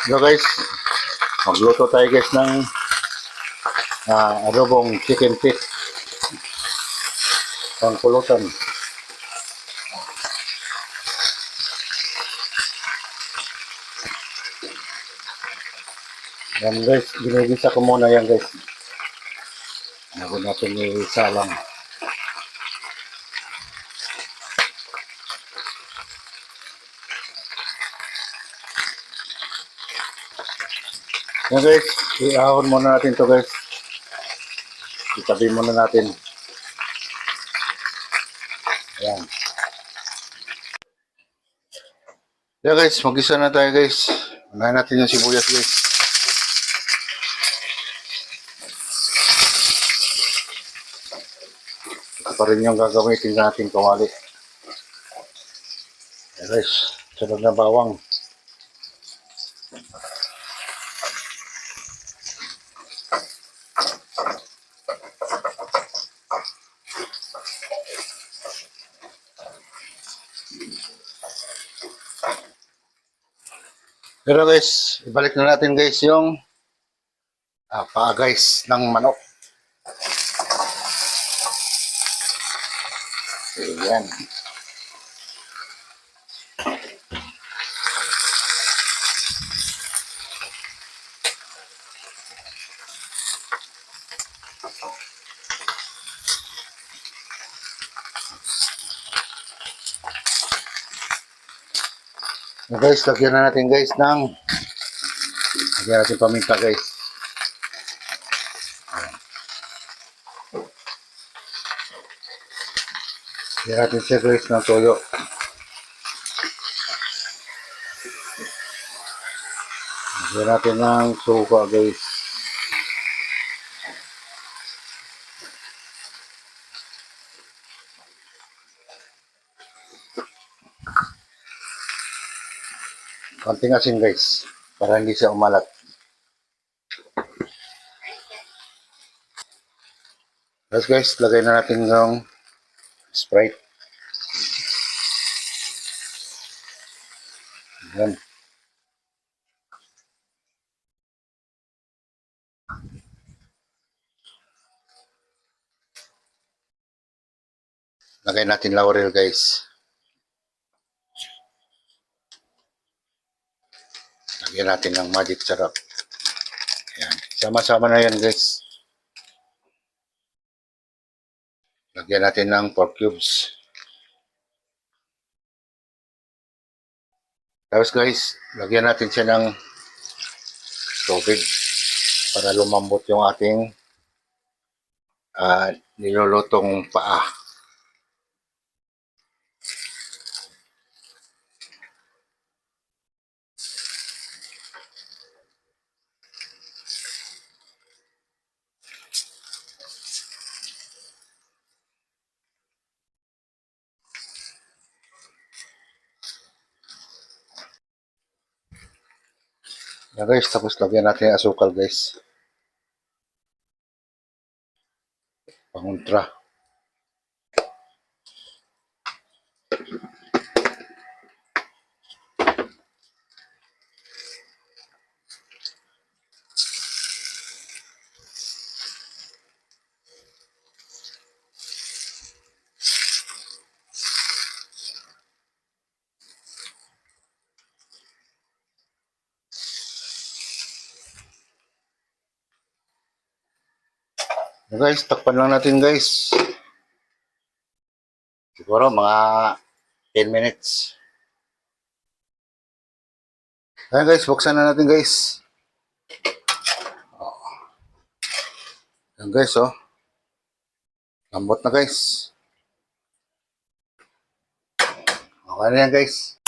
So guys, magluto tayo guys ng ah, adobong chicken feet. Pangkulutan. Yan guys, ginigisa ko muna yan guys. Bago natin isalang. Yan guys, iahon muna natin to guys. Itabi muna natin. Ayan. Yan guys, mag-isa na tayo guys. Unahin natin yung sibuyas guys. Ito pa rin yung gagamitin natin kawali. Yan guys, sunod na bawang. Pero guys, ibalik na natin guys yung ah, paa guys ng manok. Ayan. Guys, lagyan na natin guys ng lagyan natin paminta guys. Lagyan natin siya guys ng toyo. Lagyan natin ng suka guys. Konting asin guys. Para hindi siya umalat. Tapos guys, lagay na natin yung Sprite. Yan. Lagay natin laurel guys. Lagyan natin ng magic sarap. Yan. Sama-sama na yan guys. Lagyan natin ng pork cubes. Tapos guys, lagyan natin siya ng tubig para lumambot yung ating ah, nilulutong paa. Yan guys, tapos lagyan natin yung asukal guys. Panguntra. Yan guys, takpan lang natin guys. Siguro mga 10 minutes. Ayan guys, buksan na natin guys. Ayan guys, oh. Lambot na guys. Okay na yan guys.